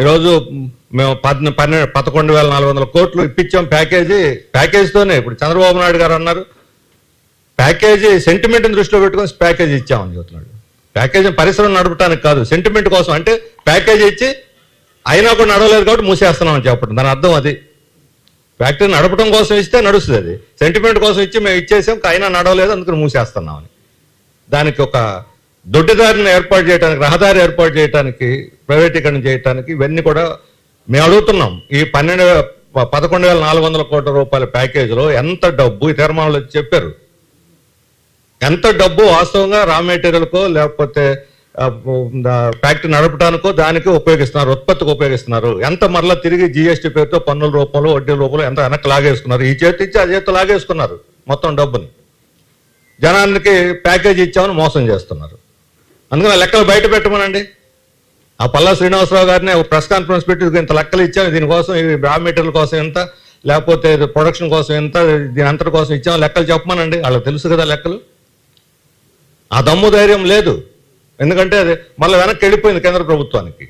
ఈరోజు మేము పద్న పన్నెండు పదకొండు వేల నాలుగు వందల కోట్లు ఇప్పించాం ప్యాకేజీ ప్యాకేజీతోనే ఇప్పుడు చంద్రబాబు నాయుడు గారు అన్నారు ప్యాకేజీ సెంటిమెంట్ని దృష్టిలో పెట్టుకొని ప్యాకేజీ ఇచ్చామని చెబుతున్నాడు. ప్యాకేజీ పరిశ్రమ నడపడానికి కాదు సెంటిమెంట్ కోసం. అంటే ప్యాకేజీ ఇచ్చి అయినా కూడా నడవలేదు కాబట్టి మూసేస్తున్నామని చెప్పడం. దాని అర్థం అది. ఫ్యాక్టరీ నడపడం కోసం ఇస్తే నడుస్తుంది అది. సెంటిమెంట్ కోసం ఇచ్చి మేము ఇచ్చేసాం అయినా నడవలేదు అందుకని మూసేస్తున్నామని. దానికి ఒక దొడ్డిదారిని ఏర్పాటు చేయడానికి రహదారి ఏర్పాటు చేయడానికి ప్రైవేటీకరణ చేయడానికి ఇవన్నీ కూడా మేము అడుగుతున్నాం. ఈ పన్నెండు పదకొండు వేల నాలుగు వందల కోట్ల రూపాయల ప్యాకేజీలో ఎంత డబ్బు ఈ తీర్మానంలో చెప్పారు. ఎంత డబ్బు వాస్తవంగా రా మెటీరియల్కో లేకపోతే ఫ్యాక్టరీ నడపడానికో దానికి ఉపయోగిస్తున్నారు ఉత్పత్తికి ఉపయోగిస్తున్నారు. ఎంత మరలా తిరిగి జిఎస్టీ పేరుతో పన్నుల రూపంలో వడ్డీ రూపంలో ఎంత వెనక్కి లాగేసుకున్నారు. ఈ చేతి ఇచ్చి ఆ చేతి లాగేసుకున్నారు మొత్తం డబ్బుని. జనానికి ప్యాకేజీ ఇచ్చామని మోసం చేస్తున్నారు. అందుకని ఆ లెక్కలు బయట పెట్టమనండి. ఆ పల్లా శ్రీనివాసరావు గారిని ఒక ప్రెస్ కాన్ఫరెన్స్ పెట్టి ఇంత లెక్కలు ఇచ్చాము దీనికోసం ఇవి రా మెటీరియల్ కోసం ఎంత లేకపోతే ఇది ప్రొడక్షన్ కోసం ఎంత దీని అంతటి కోసం ఇచ్చాము లెక్కలు చెప్పమనండి. వాళ్ళకి తెలుసు కదా లెక్కలు. ఆ దమ్ము ధైర్యం లేదు. ఎందుకంటే అది మళ్ళీ వెనక్కి వెళ్ళిపోయింది కేంద్ర ప్రభుత్వానికి.